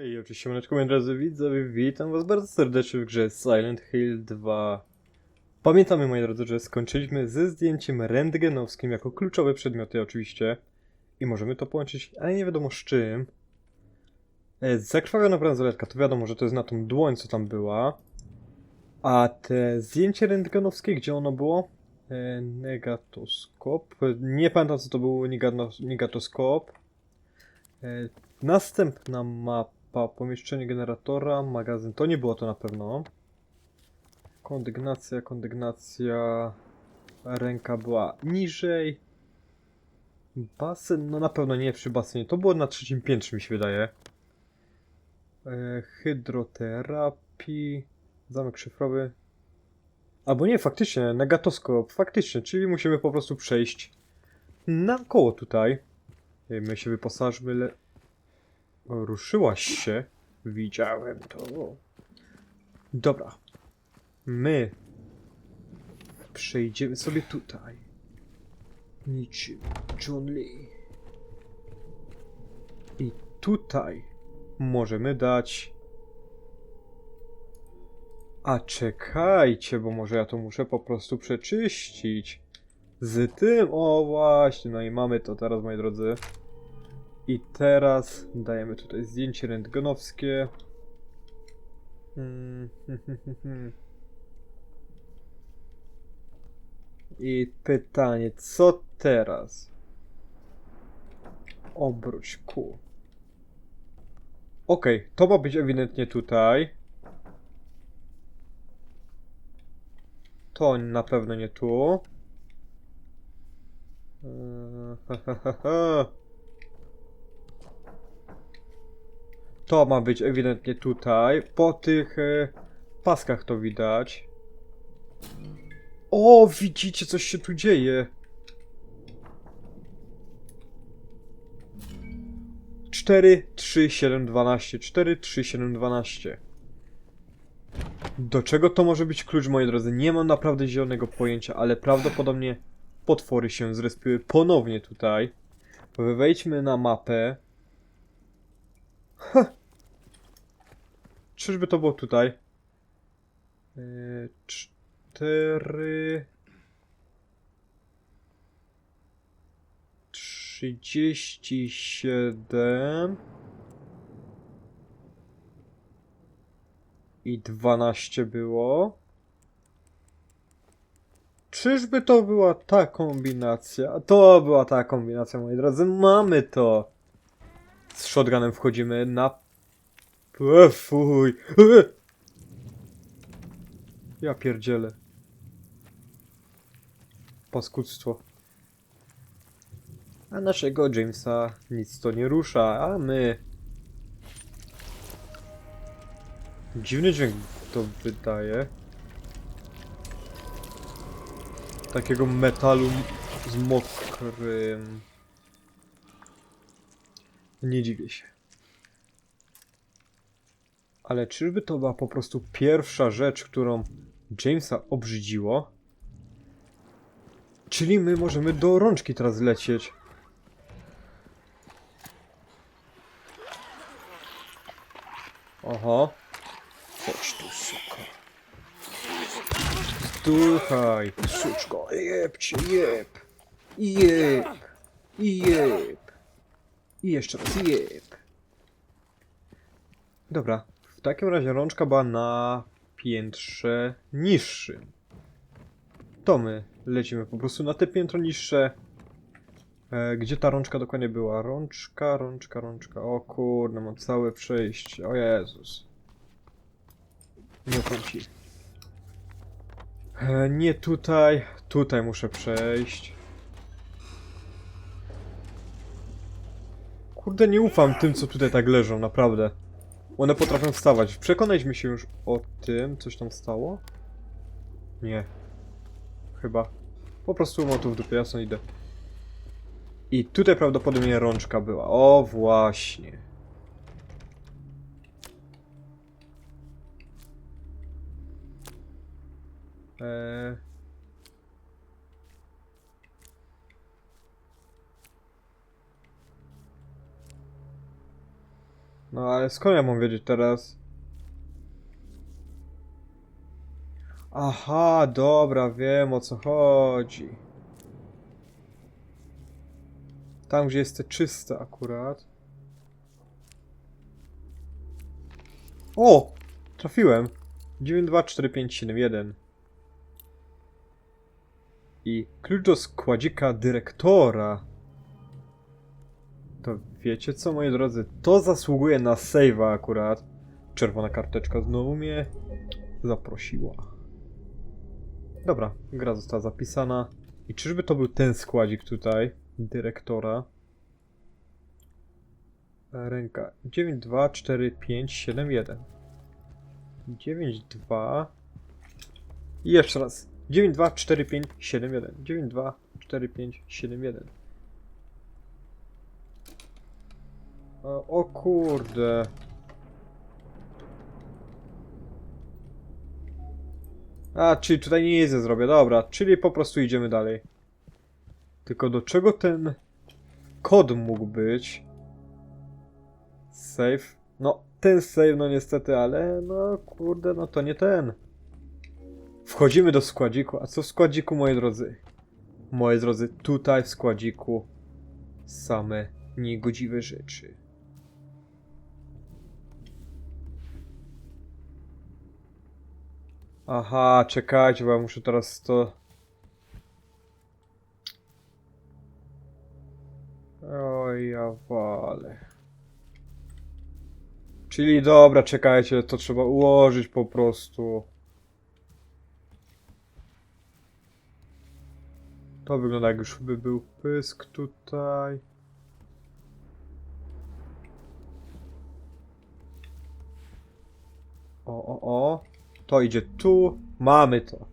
Hej, oczywiście maneczko, moi drodzy widzowie, witam was bardzo serdecznie w grze Silent Hill 2. Pamiętamy, moi drodzy, że skończyliśmy ze zdjęciem rentgenowskim jako kluczowe przedmioty oczywiście. I możemy to połączyć, ale nie wiadomo z czym. E, Zakrwawiona bransoletka, to wiadomo, że to jest na tą dłoń, co tam była. A te zdjęcie rentgenowskie, gdzie ono było? E, negatoskop. Nie pamiętam, co to był negatoskop. E, Następna mapa, pomieszczenie generatora, magazyn. To nie było to na pewno. Kondygnacja, kondygnacja. Ręka była niżej. Basen, no na pewno nie przy basenie. To było na trzecim piętrze, mi się wydaje. E, hydroterapii. Zamek szyfrowy. Albo nie, faktycznie, negatoskop, faktycznie, czyli musimy po prostu przejść naokoło tutaj. E, My się wyposażmy, ruszyłaś się. Widziałem to. Dobra. My przejdziemy sobie tutaj. Niczym John Lee. I tutaj możemy dać. A czekajcie, bo może ja to muszę po prostu przeczyścić. Z tym, o właśnie, no i mamy to teraz, moi drodzy. I teraz dajemy tutaj zdjęcie rentgenowskie. Mm, I pytanie, co teraz? Obróć ku. Okej, to ma być ewidentnie tutaj. To na pewno nie tu. Eee, To ma być ewidentnie tutaj. Po tych e, paskach to widać. O, widzicie, coś się tu dzieje. Cztery, trzy, siedem, dwanaście. Cztery, trzy, siedem, dwanaście. Do czego to może być klucz, moi drodzy? Nie mam naprawdę zielonego pojęcia, ale prawdopodobnie potwory się zrespiły ponownie tutaj. Wejdźmy na mapę. Czyżby to było tutaj? Yy, cztery... Trzydzieści siedem... I dwanaście było. Czyżby to była ta kombinacja? To była ta kombinacja, moi drodzy. Mamy to! Z shotgunem wchodzimy na E, fuj. E! Ja pierdzielę. Paskudztwo. A naszego Jamesa nic to nie rusza, a my... Dziwny dźwięk to wydaje. Takiego metalu z mokrym. Nie dziwię się. Ale czyżby to była po prostu pierwsza rzecz, którą Jamesa obrzydziło? Czyli my możemy do rączki teraz lecieć. Oho. Chodź tu, suka. Słuchaj, suczko, jeb cię, jeb. Jeb. Jeb. I jeszcze raz jeb. Dobra, w takim razie rączka była na piętrze niższym. To my lecimy po prostu na te piętro niższe. E, gdzie ta rączka dokładnie była? Rączka, rączka, rączka. O kurde, mam całe przejście. O Jezus. Nie kręci. E, nie tutaj. Tutaj muszę przejść. Kurde, nie ufam tym, co tutaj tak leżą, naprawdę. One potrafią wstawać. Przekonaliśmy się już o tym. Coś tam stało? Nie. Chyba. Po prostu mam tu w dupie, jasno idę. I tutaj prawdopodobnie rączka była. O, właśnie. Eee... No ale skąd ja mam wiedzieć teraz? Aha, dobra, wiem o co chodzi. Tam, gdzie jest te czyste akurat. O! Trafiłem. 924571. I klucz do składzika dyrektora. To wiecie co, moi drodzy? To zasługuje na save'a akurat. Czerwona karteczka znowu mnie zaprosiła. Dobra, gra została zapisana. I czyżby to był ten składzik tutaj? Dyrektora. Ręka 924571. 92 i jeszcze raz 924571 924571 o, kurde A, czyli tutaj nie jeźdzę zrobię, dobra, czyli po prostu idziemy dalej. Tylko do czego ten kod mógł być? Save. No, ten save, no niestety, ale no kurde, no to nie ten. Wchodzimy do składziku. A co w składziku, moi drodzy? Moi drodzy, tutaj w składziku same niegodziwe rzeczy. Aha, czekajcie, bo ja muszę teraz to... Oj, ja walę. Czyli dobra, czekajcie, to trzeba ułożyć po prostu. To wygląda jak już by był pysk tutaj. O, o, o. To idzie tu. Mamy to.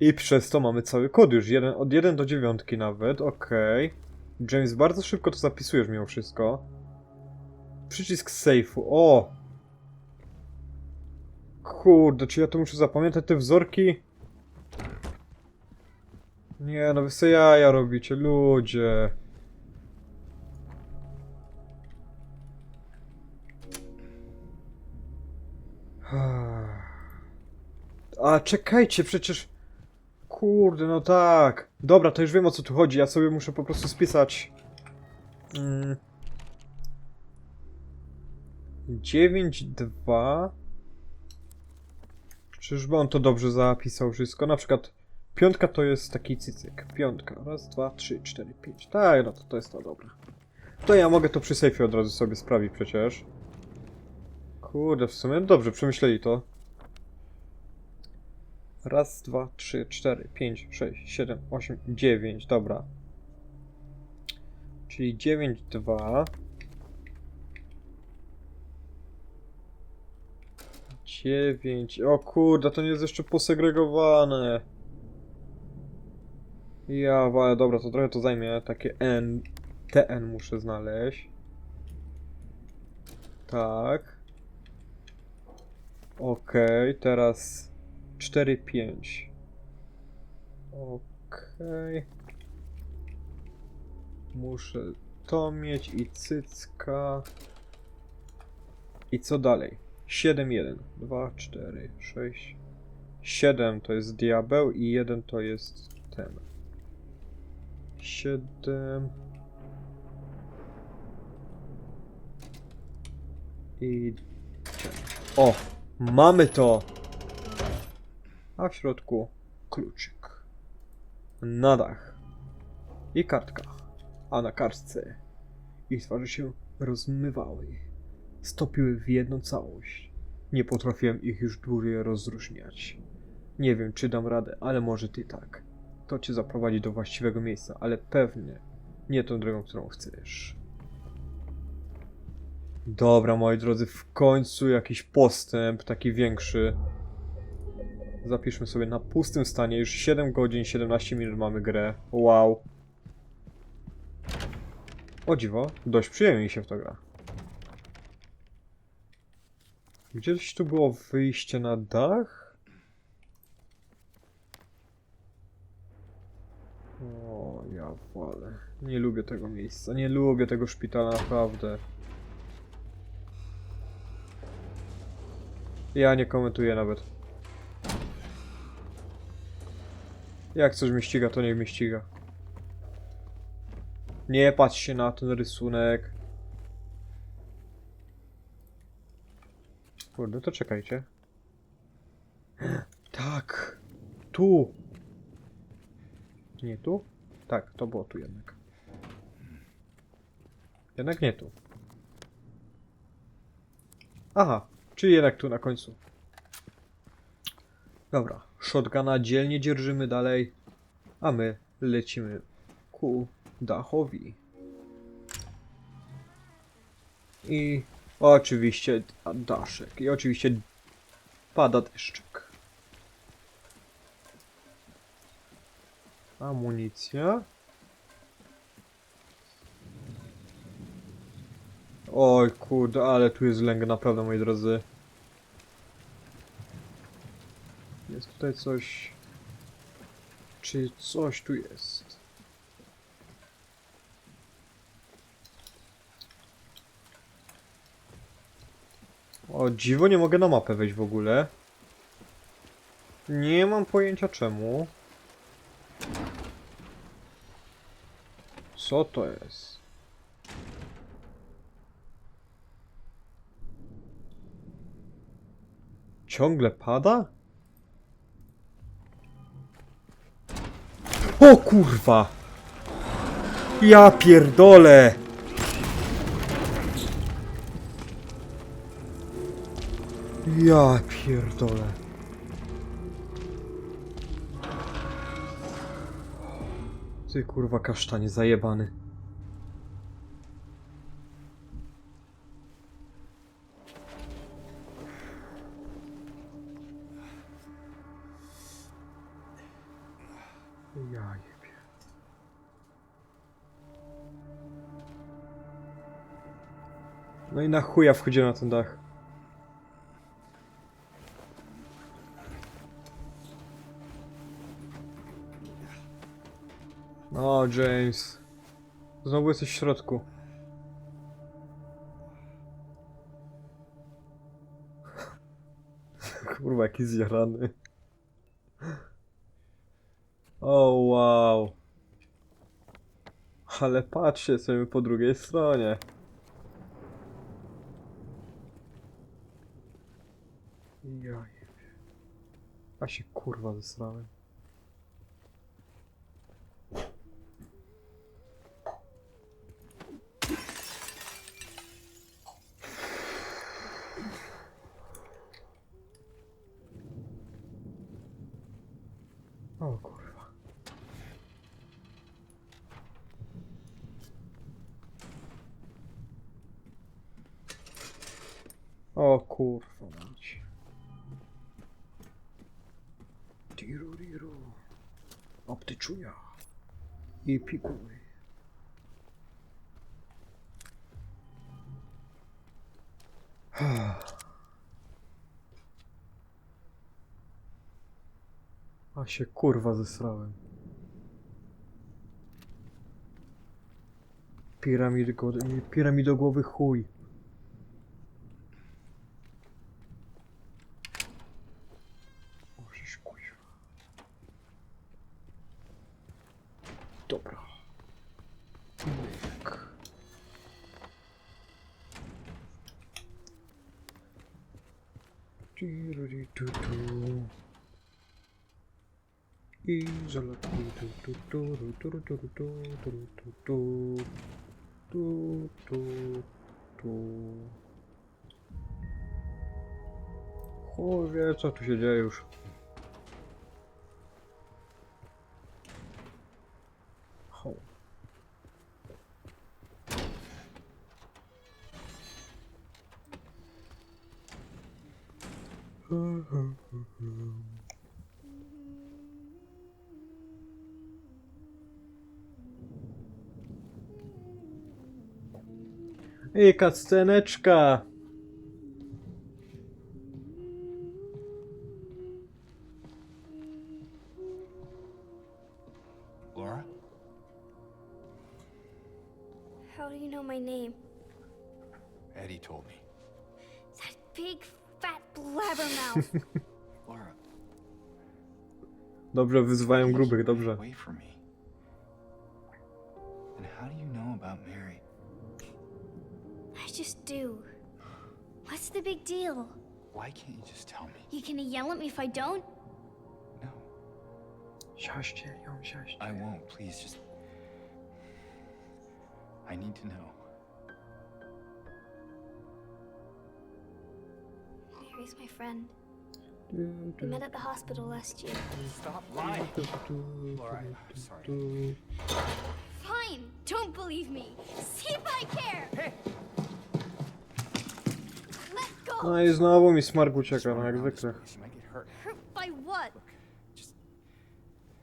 I przez to mamy cały kod już. Jeden, od 1 do 9 nawet. Okej. James, bardzo szybko to zapisujesz mimo wszystko. Przycisk safe'u. O! Kurde, czy ja to muszę zapamiętać te wzorki? Nie, no wy sobie jaja robicie, ludzie. A czekajcie, przecież... Kurde, no tak. Dobra, to już wiem o co tu chodzi. Ja sobie muszę po prostu spisać... Mm. 9-2. Czyżby on to dobrze zapisał wszystko? Na przykład piątka to jest taki cycyk. Piątka. Raz, dwa, trzy, cztery, pięć. Tak, no to, to jest to dobra. To ja mogę to przy sejfie od razu sobie sprawić przecież. Kurde, w sumie dobrze przemyśleli to. Raz, dwa, trzy, cztery, pięć, sześć, siedem, osiem, dziewięć. Dobra. Czyli dziewięć, dwa. 9. O kurde, to nie jest jeszcze posegregowane. Ja, ale dobra, to trochę to zajmie. Takie N. TN muszę znaleźć. Tak. Okej, teraz 4, 5. Okej. Muszę to mieć i cycka. I co dalej? 7, 1, 2, 4, 6, 7 to jest diabeł i 1 to jest ten. 7 i. O! Mamy to! A w środku kluczyk. Na dach. I kartka. A na kartce ich twarze się rozmywały stopiły w jedną całość. Nie potrafiłem ich już dłużej rozróżniać. Nie wiem, czy dam radę, ale może ty tak. To cię zaprowadzi do właściwego miejsca, ale pewnie nie tą drogą, którą chcesz. Dobra, moi drodzy, w końcu jakiś postęp, taki większy. Zapiszmy sobie na pustym stanie. Już 7 godzin, 17 minut mamy grę. Wow. O dziwo, dość przyjemnie się w to gra. Gdzieś tu było wyjście na dach? O, ja wolę. Nie lubię tego miejsca, nie lubię tego szpitala, naprawdę. Ja nie komentuję nawet. Jak coś mnie ściga, to niech mnie ściga. Nie patrz się na ten rysunek. Kurde, to czekajcie. Tak. Tu. Nie tu? Tak, to było tu jednak. Jednak nie tu. Aha, czyli jednak tu na końcu. Dobra, shotguna dzielnie dzierżymy dalej, a my lecimy ku dachowi. I oczywiście da- daszek. I oczywiście pada deszczyk. Amunicja. Oj kurde, ale tu jest lęk naprawdę moi drodzy. Jest tutaj coś... Czy coś tu jest? O dziwo, nie mogę na mapę wejść w ogóle. Nie mam pojęcia czemu. Co to jest? Ciągle pada? O kurwa! Ja pierdolę! Ja pierdolę. Ty kurwa kasztanie zajebany. Ja jebie. No i na chuja wchodzi na ten dach. O, James. Znowu jesteś w środku. Kurwa, jaki zjarany. O, wow. Ale patrzcie, jesteśmy po drugiej stronie. Ja jebie. A się kurwa zesrałem. O kurwa. O kurwa mać. Tiru riru. Obtyczuja. I pikuj. A się kurwa zesrałem. Piramid, piramidogłowy chuj. Tu tu tu tu tu tu co tu się dzieje już. Ej, sceneczka! Laura? How do you know my name? Eddie told me. That big fat blabbermouth. Laura, Dobrze, wyzywają grubych, dobrze. Away from me. And how do you know about Mary? I just do. What's the big deal? Why can't you just tell me? You gonna yell at me if I don't? No, Siaście ją, siaście. I won't. Please, just. I need to know. Mary's my friend. We met at the hospital last year. Stop lying. Laura, I'm sorry. Fine, don't believe me. See if I care. Hey! Let go. No i znowu mi smark ucieka, no jak zwykle. She might get hurt. Hurt by what? Look, just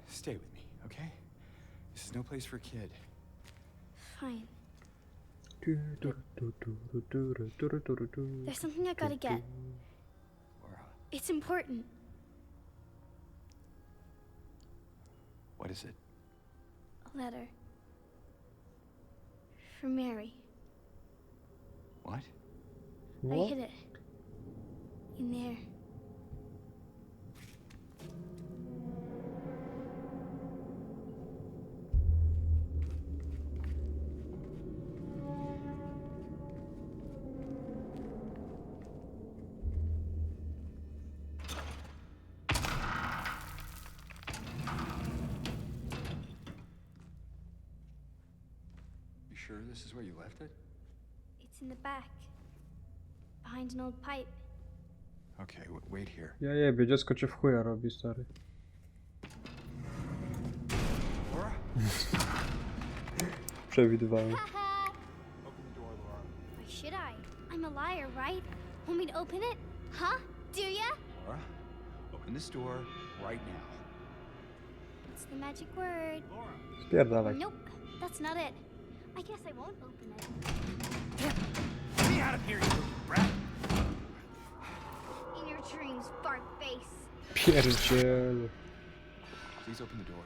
stay with me, okay? This is no place for a kid. Fine. There's something I gotta get. Laura, It's important. what is it? A letter. For Mary. What? I hid it. In there. You sure this is where you left it? It's in the back. Behind an old pipe. Okay, w- wait here. Ja jebie, dziecko cię w chuja robi, stary. Laura? Przewidywałem. Haha! Open the. Why should I? I'm a liar, right? Want me to open it? Huh? Do ya? Laura, open this door right now. What's the magic word? Laura! Spierdalaj. Nope, that's not it. I guess I won't open it. Get me out of here, you little brat! In your dreams, fart face. Pierdziele. Please open the door.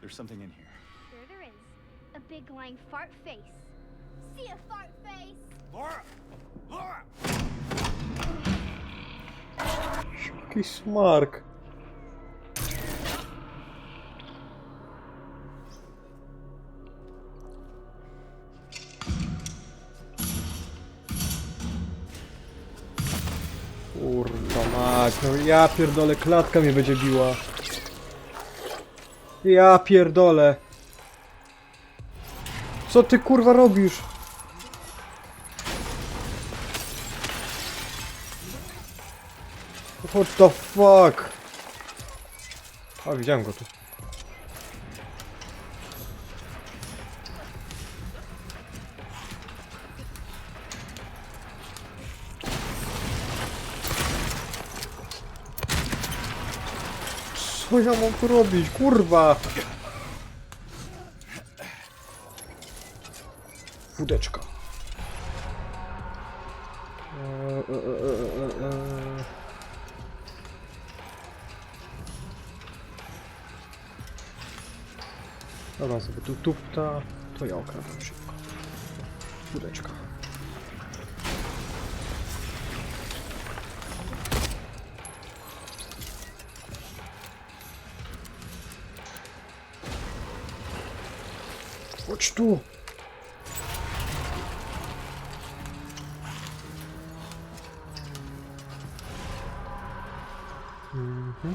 There's something in here. There there is. A big lying fart face. See a fart face? Laura! Laura! Jaki smark. No ja pierdolę, klatka mnie będzie biła. Ja pierdolę. Co ty kurwa robisz? What the fuck? A, widziałem go tu. Co ja mam tu robić? Kurwa! Wódeczka. E, e, e. Dobra, sobie tu tupta, to ja okradam szybko. Wódeczka. Chodź tu! Mhm.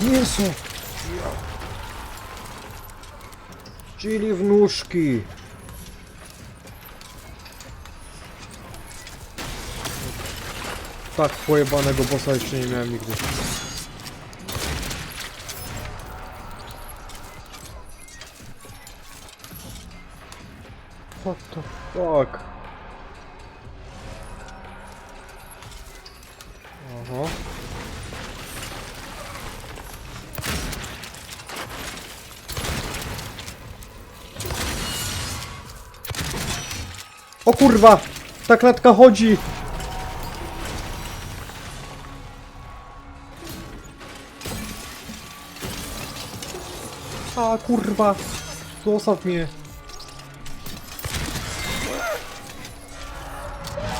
Mięso! Tak pojebanego bossa jeszcze nie miałem nigdy. What the fuck? Aha. O kurwa! Ta klatka chodzi! Kurwa! Zostaw mnie!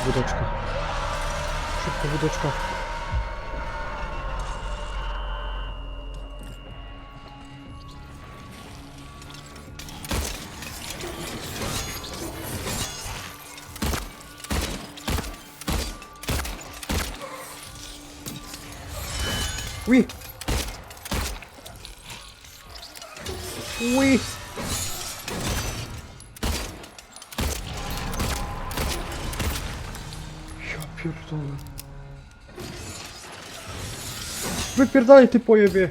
Wódeczka. Szybko wódeczka. Oui. Oui. Ja pierdolę. Wypierdalaj ty pojebie.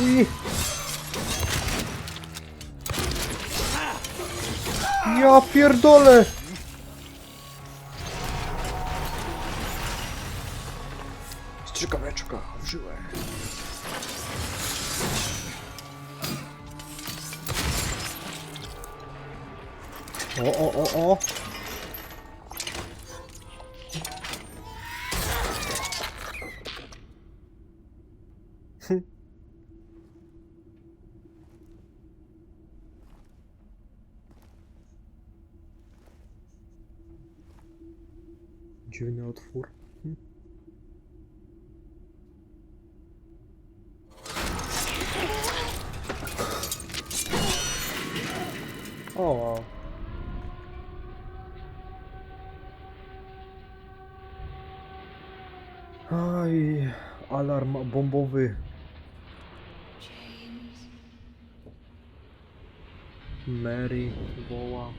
Ui. Ja pierdolę! Alarm bombowy. Mary woła.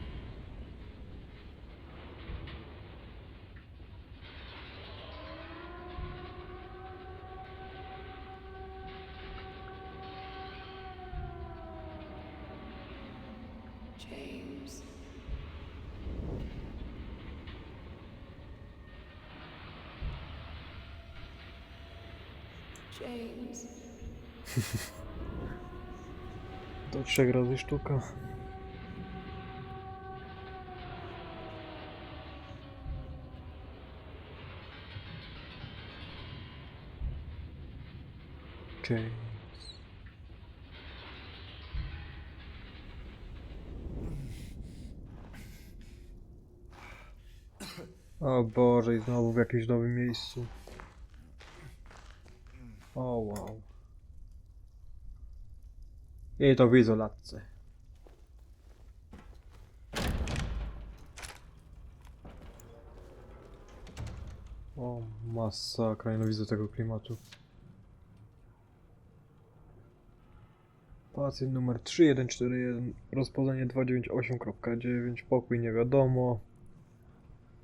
James. James. Do trzech razy sztuka. James. O Boże, i znowu w jakimś nowym miejscu. O wow. I to w izolatce. O, masakra, nienawidzę tego klimatu. Pacjent numer 3141, rozpoznanie 298.9, pokój nie wiadomo.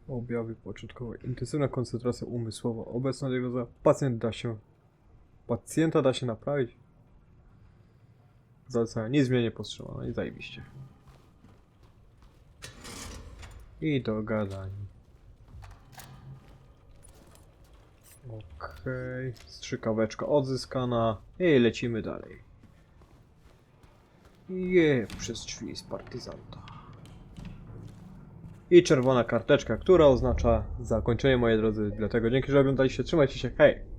Objawy początkowe, intensywna koncentracja umysłowa, obecna diagnoza, pacjent da się, pacjenta da się naprawić. Zalecenia niezmiennie powstrzymano i zajebiście. I do gadań. Okej, strzykaweczka odzyskana i lecimy dalej. Je, przez drzwi z partyzanta. I czerwona karteczka, która oznacza zakończenie, moi drodzy. Dlatego dzięki, że oglądaliście. Trzymajcie się, hej!